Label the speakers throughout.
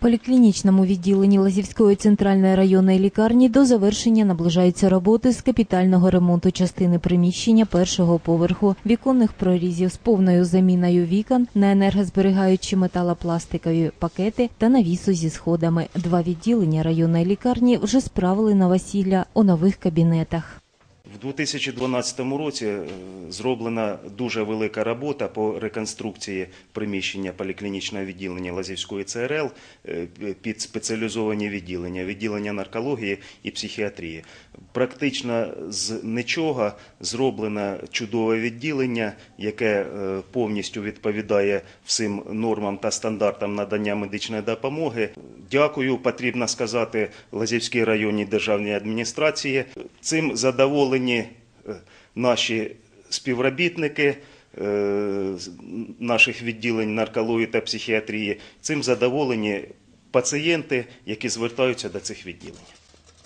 Speaker 1: поліклінічному відділенні Лазівської центральної районної лікарні до завершення наближаються роботи з капітального ремонту частини приміщення першого поверху, віконних прорізів з повною заміною вікон на енергозберігаючі металопластикові пакети та навісу зі сходами. Два відділення районної лікарні вже справили новосілля у нових кабінетах.
Speaker 2: В 2012 році е, зроблена дуже велика робота по реконструкції приміщення поліклінічного відділення Лазівської ЦРЛ е, під спеціалізовані відділення, відділення наркології і психіатрії. Практично з нічого зроблено чудове відділення, яке е, повністю відповідає всім нормам та стандартам надання медичної допомоги. Дякую, потрібно сказати Лазівській районній державній адміністрації. Цим задоволені е, наші співробітники е, наших відділень наркології та психіатрії. Цим задоволені пацієнти, які звертаються до цих відділень.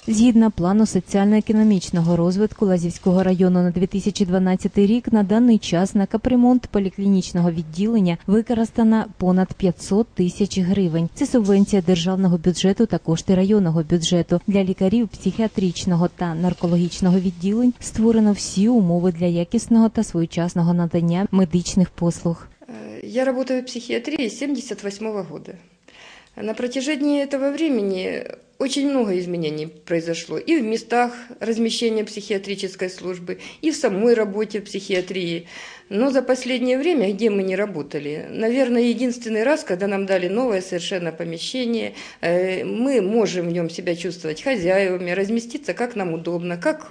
Speaker 1: Згідно плану соціально-економічного розвитку Лазівського району на 2012 рік, на даний час на капремонт поліклінічного відділення використано понад 500 тисяч гривень. Це субвенція державного бюджету та кошти районного бюджету. Для лікарів психіатричного та наркологічного відділень створено всі умови для якісного та своєчасного надання медичних послуг.
Speaker 3: Э, Я работаю в психиатрии с 78 года. На протяжении этого времени очень много изменений произошло и в местах размещения психиатрической службы, и в самой работе психиатрии. Но за последнее время, где мы не работали, наверное, единственный раз, когда нам дали новое совершенно помещение, э, мы можем в нем себя чувствовать хозяевами, разместиться как нам удобно, как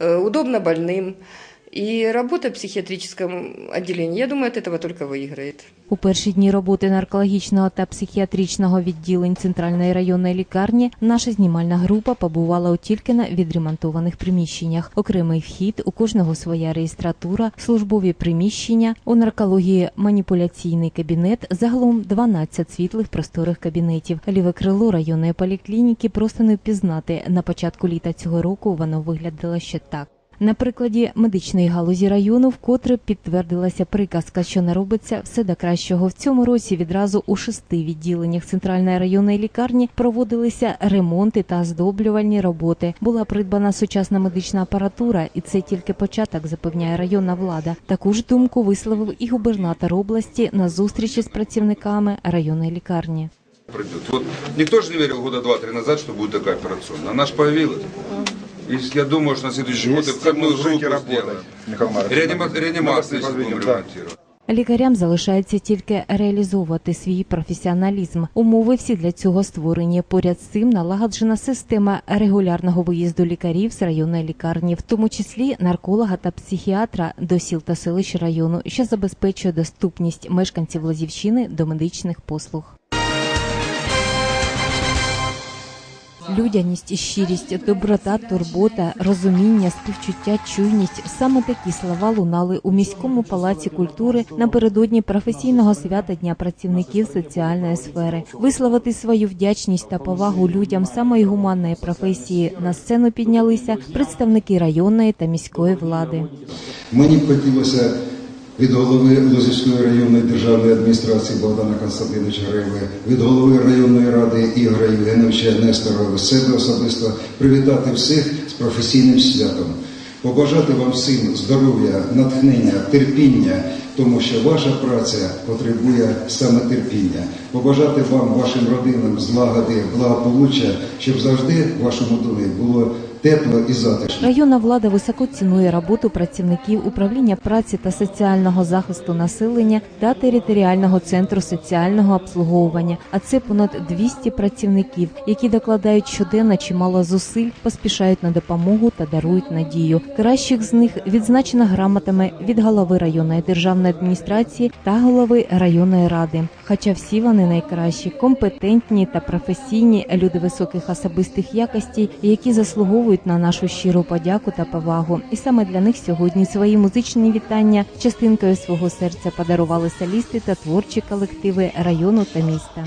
Speaker 3: э, удобно больным. И работа в психиатрическом отделении, я думаю, от этого только выиграет.
Speaker 1: У перші дні роботи наркологічного та психіатричного відділень центральної районної лікарні наша знімальна група побувала у тільки на відремонтованих приміщеннях. Окремий вхід, у кожного своя реєстратура, службові приміщення, у наркології маніпуляційний кабінет, загалом 12 світлих просторих кабінетів. Ліве крило районної поліклініки просто не впізнати. На початку літа цього року воно виглядало ще так. На прикладі медичної галузі району вкотре підтвердилася приказка, що не робиться все до кращого. В цьому році відразу у шести відділеннях центральної районної лікарні проводилися ремонти та оздоблювальні роботи. Була придбана сучасна медична апаратура, і це тільки початок, запевняє районна влада. Таку ж думку висловив і губернатор області на зустрічі з працівниками районної лікарні.
Speaker 4: пройдет. Вот никто же не верил года два-три назад, что будет такая операционная. Она ж появилась. И я думаю, что на следующий год входную группу сделаем. Реанима- Реанимацию будем ремонтировать.
Speaker 1: Лікарям залишається тільки реалізовувати свій професіоналізм. Умови всі для цього створені. Поряд з цим налагоджена система регулярного виїзду лікарів з районної лікарні, в тому числі нарколога та психіатра до сіл та селищ району, що забезпечує доступність мешканців Лозівщини до медичних послуг. Людяність щирість, доброта, турбота, розуміння, співчуття, чуйність саме такі слова лунали у міському палаці культури напередодні професійного свята Дня працівників соціальної сфери. Висловити свою вдячність та повагу людям самої гуманної професії на сцену піднялися представники районної та міської влади.
Speaker 5: Мені хотілося від голови Лозівської районної державної адміністрації Богдана Константиновича Греєва, від голови районної ради Ігоря Євгеновича Несторова, себе особисто привітати всіх з професійним святом, побажати вам всім здоров'я, натхнення, терпіння, тому що ваша праця потребує саме терпіння. Побажати вам, вашим родинам злагоди, благополуччя, щоб завжди в вашому домі було тепло і затишно.
Speaker 1: Районна влада високо цінує роботу працівників управління праці та соціального захисту населення та територіального центру соціального обслуговування. А це понад 200 працівників, які докладають щоденно чимало зусиль, поспішають на допомогу та дарують надію. Кращих з них відзначено грамотами від голови районної державної адміністрації та голови районної ради. Хоча всі вони найкращі, компетентні та професійні люди високих особистих якостей, які заслуговують на нашу щиру подяку та повагу. І саме для них сьогодні свої музичні вітання частинкою свого серця подарували солісти та творчі колективи району та міста.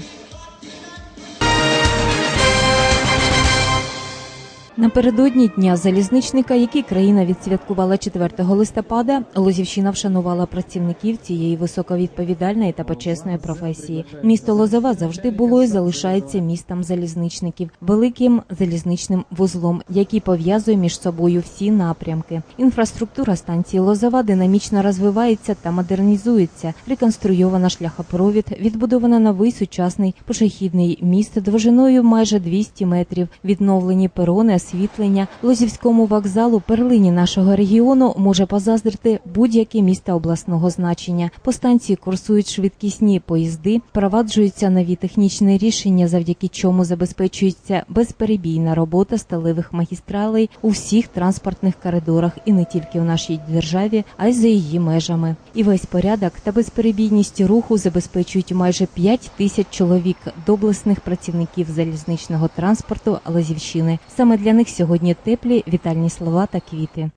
Speaker 1: Напередодні дня залізничника, який країна відсвяткувала 4 листопада, Лозівщина вшанувала працівників цієї високовідповідальної та почесної професії. Місто Лозова завжди було і залишається містом залізничників, великим залізничним вузлом, який пов'язує між собою всі напрямки. Інфраструктура станції Лозова динамічно розвивається та модернізується. Реконструйована шляхопровід, відбудовано новий сучасний пішохідний міст довжиною майже 200 метрів, відновлені перони, освітлення. Лозівському вокзалу перлині нашого регіону може позаздрити будь-яке місто обласного значення. По станції курсують швидкісні поїзди, впроваджуються нові технічні рішення, завдяки чому забезпечується безперебійна робота сталевих магістралей у всіх транспортних коридорах і не тільки в нашій державі, а й за її межами. І весь порядок та безперебійність руху забезпечують майже 5 тисяч чоловік доблесних працівників залізничного транспорту Лазівщини. Саме для них сьогодні теплі вітальні слова та квіти.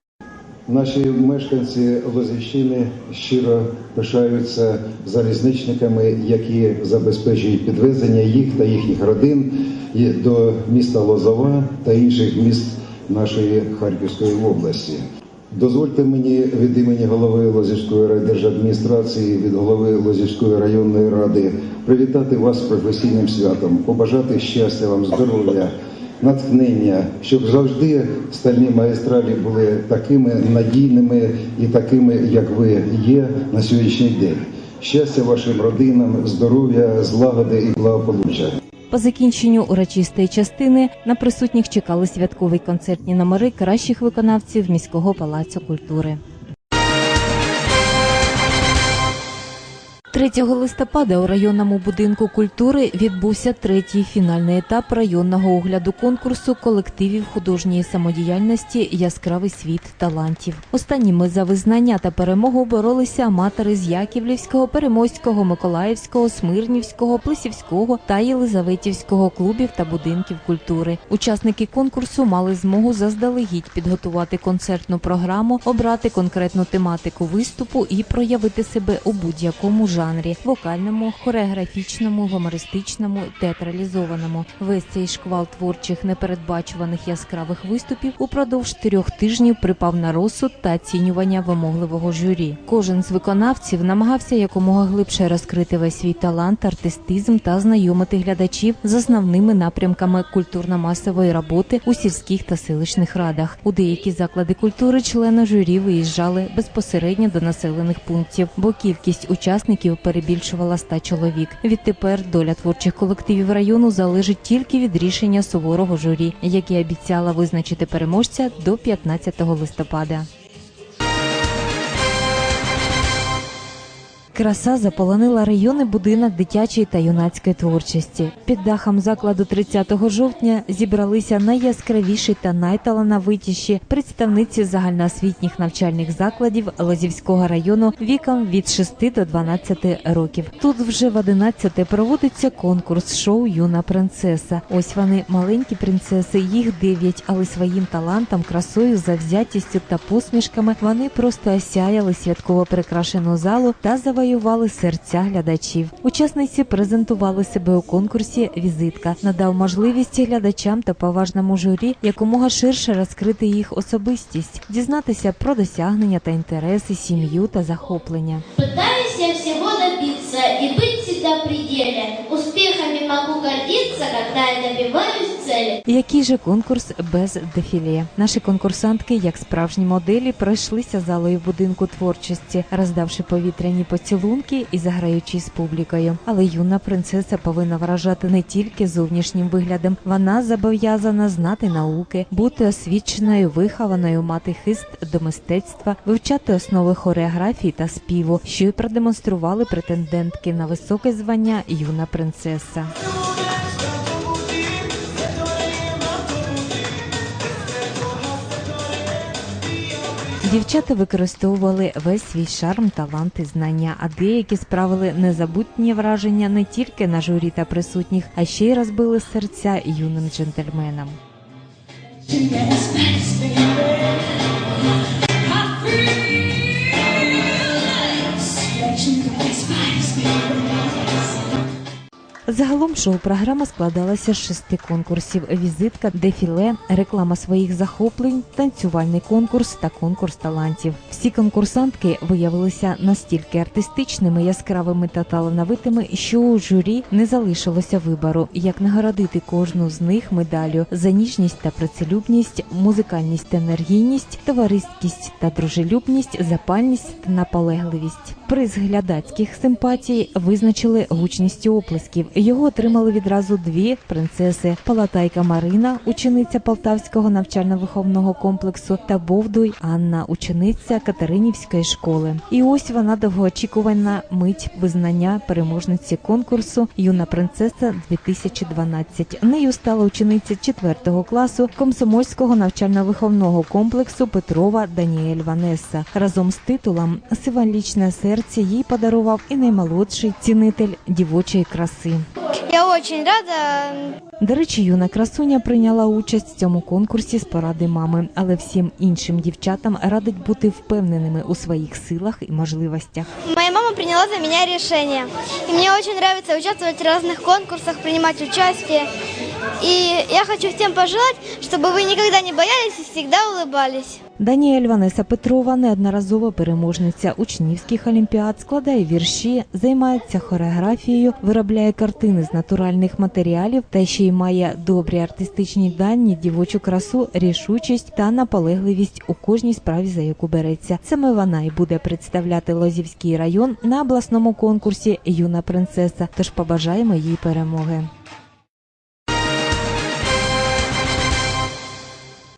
Speaker 5: Наші мешканці Лозівщини щиро пишаються залізничниками, які забезпечують підвезення їх та їхніх родин до міста Лозова та інших міст нашої Харківської області. Дозвольте мені від імені голови Лозівської райдержадміністрації, від голови Лозівської районної ради привітати вас з професійним святом, побажати щастя вам, здоров'я, натхнення, щоб завжди стальні майстралі були такими надійними і такими, як ви є на сьогоднішній день. Щастя вашим родинам, здоров'я, злагоди і благополуччя.
Speaker 1: По закінченню урочистої частини на присутніх чекали святкові концертні номери кращих виконавців міського палацу культури. 3 листопада у районному будинку культури відбувся третій фінальний етап районного огляду конкурсу колективів художньої самодіяльності Яскравий світ талантів. Останніми за визнання та перемогу боролися аматори з Яківлівського, Переможського, Миколаївського, Смирнівського, Плесівського та Єлизаветівського клубів та будинків культури. Учасники конкурсу мали змогу заздалегідь підготувати концертну програму, обрати конкретну тематику виступу і проявити себе у будь-якому жанрі вокальному, хореографічному, гумористичному, театралізованому. Весь цей шквал творчих непередбачуваних яскравих виступів упродовж трьох тижнів припав на розсуд та оцінювання вимогливого журі. Кожен з виконавців намагався якомога глибше розкрити весь свій талант, артистизм та знайомити глядачів з основними напрямками культурно-масової роботи у сільських та селищних радах. У деякі заклади культури члени журі виїжджали безпосередньо до населених пунктів, бо кількість учасників перебільшувала 100 чоловік. Відтепер доля творчих колективів району залежить тільки від рішення суворого журі, яке обіцяла визначити переможця до 15 листопада. Краса заполонила райони будинок дитячої та юнацької творчості. Під дахом закладу 30 жовтня зібралися найяскравіші та найталановитіші представниці загальноосвітніх навчальних закладів Лозівського району віком від 6 до 12 років. Тут вже в 11 проводиться конкурс шоу Юна принцеса. Ось вони маленькі принцеси, їх дев'ять, але своїм талантом, красою, завзятістю та посмішками вони просто осяяли святково прикрашену залу та завоювали серця глядачів. Учасниці презентували себе у конкурсі Візитка, надав можливість глядачам та поважному журі якомога ширше розкрити їх особистість, дізнатися про досягнення та інтереси, сім'ю та захоплення.
Speaker 6: Питаюся всього добитися і битися до пределя. Могу гордиться, когда я добиваюсь цели.
Speaker 1: Який же конкурс без дефіле? Наші конкурсантки, як справжні моделі, пройшлися залою будинку творчості, роздавши повітряні поцілунки і заграючи з публікою. Але юна принцеса повинна вражати не тільки зовнішнім виглядом, вона зобов'язана знати науки, бути освіченою, вихованою, мати хист до мистецтва, вивчати основи хореографії та співу, що й продемонстрували претендентки на високе звання юна принцеса. Дівчата використовували весь свій шарм, талант і знання, а деякі справили незабутні враження не тільки на журі та присутніх, а ще й розбили серця юним джентльменам. Загалом шоу-програма складалася з шести конкурсів: візитка, дефіле, реклама своїх захоплень, танцювальний конкурс та конкурс талантів. Всі конкурсантки виявилися настільки артистичними, яскравими та талановитими, що у журі не залишилося вибору, як нагородити кожну з них медаллю за ніжність та працелюбність, музикальність та енергійність, товариськість та дружелюбність, запальність та наполегливість. Приз глядацьких симпатій визначили гучністю оплесків. Його отримали відразу дві принцеси: Палатайка Марина, учениця Полтавського навчально-виховного комплексу, та Бовдуй Анна, учениця Катеринівської школи. І ось вона довгоочікувана мить визнання переможниці конкурсу Юна принцеса 2012. Нею стала учениця 4 класу комсомольського навчально-виховного комплексу Петрова Даніель Ванеса. Разом з титулом Символічне серце їй подарував і наймолодший цінитель дівочої краси.
Speaker 7: Я очень рада.
Speaker 1: До речі, юна красуня прийняла участь в цьому конкурсі з поради мами, але всім іншим дівчатам радить бути впевненими у своїх силах і можливостях.
Speaker 7: Моя мама приняла за меня решение. И мне очень нравится участвовать в разных конкурсах, принимать участие. И я хочу всем пожелать, чтобы вы никогда не боялись и всегда улыбались.
Speaker 1: Даніель Ванеса Петрова неодноразова переможниця учнівських олімпіад, складає вірші, займається хореографією, виробляє картини з натуральних матеріалів та ще й має добрі артистичні дані, дівочу красу, рішучість та наполегливість у кожній справі, за яку береться. Саме вона і буде представляти Лозівський район на обласному конкурсі Юна принцеса. Тож побажаємо їй перемоги.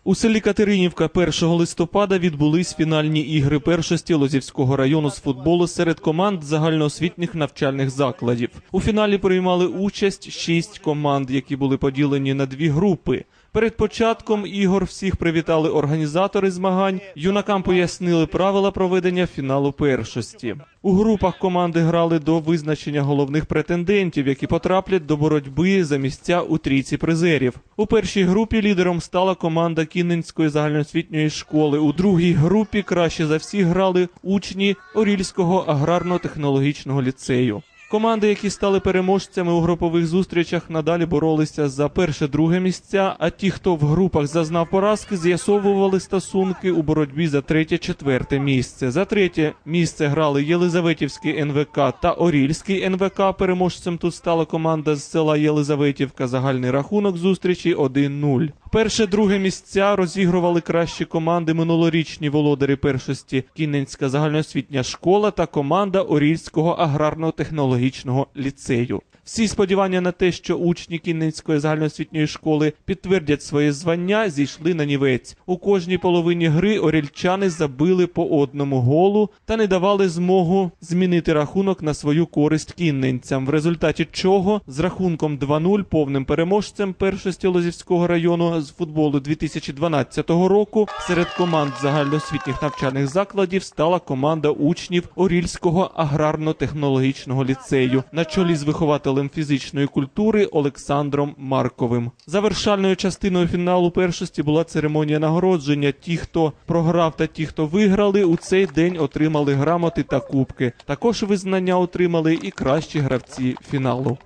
Speaker 8: У селі Катеринівка 1 листопада відбулись фінальні ігри першості Лозівського району з футболу серед команд загальноосвітніх навчальних закладів. У фіналі приймали участь шість команд, які були поділені на дві групи. Перед початком ігор всіх привітали організатори змагань. Юнакам пояснили правила проведення фіналу першості. У групах команди грали до визначення головних претендентів, які потраплять до боротьби за місця у трійці призерів. У першій групі лідером стала команда Кінненської загальноосвітньої школи. У другій групі краще за всіх грали учні Орільського аграрно-технологічного ліцею. Команди, які стали переможцями у групових зустрічах, надалі боролися за перше-друге місця. А ті, хто в групах зазнав поразки, з'ясовували стосунки у боротьбі за третє-четверте місце. За третє місце грали Єлизаветівський НВК та Орільський НВК. Переможцем тут стала команда з села Єлизаветівка. Загальний рахунок зустрічі 1-0. Перше друге місця розігрували кращі команди минулорічні володарі першості Кінненська загальноосвітня школа та команда Орільського аграрно-технологічного ліцею. Всі сподівання на те, що учні Кінненської загальноосвітньої школи підтвердять своє звання, зійшли на нівець. У кожній половині гри орільчани забили по одному голу та не давали змогу змінити рахунок на свою користь кінненцям. В результаті чого з рахунком 2-0 повним переможцем першості Лозівського району з футболу 2012 року серед команд загальноосвітніх навчальних закладів стала команда учнів Орільського аграрно-технологічного ліцею на чолі з вихователем фізичної культури Олександром Марковим. Завершальною частиною фіналу першості була церемонія нагородження. Ті, хто програв та ті, хто виграли, у цей день отримали грамоти та кубки. Також визнання отримали і кращі гравці фіналу.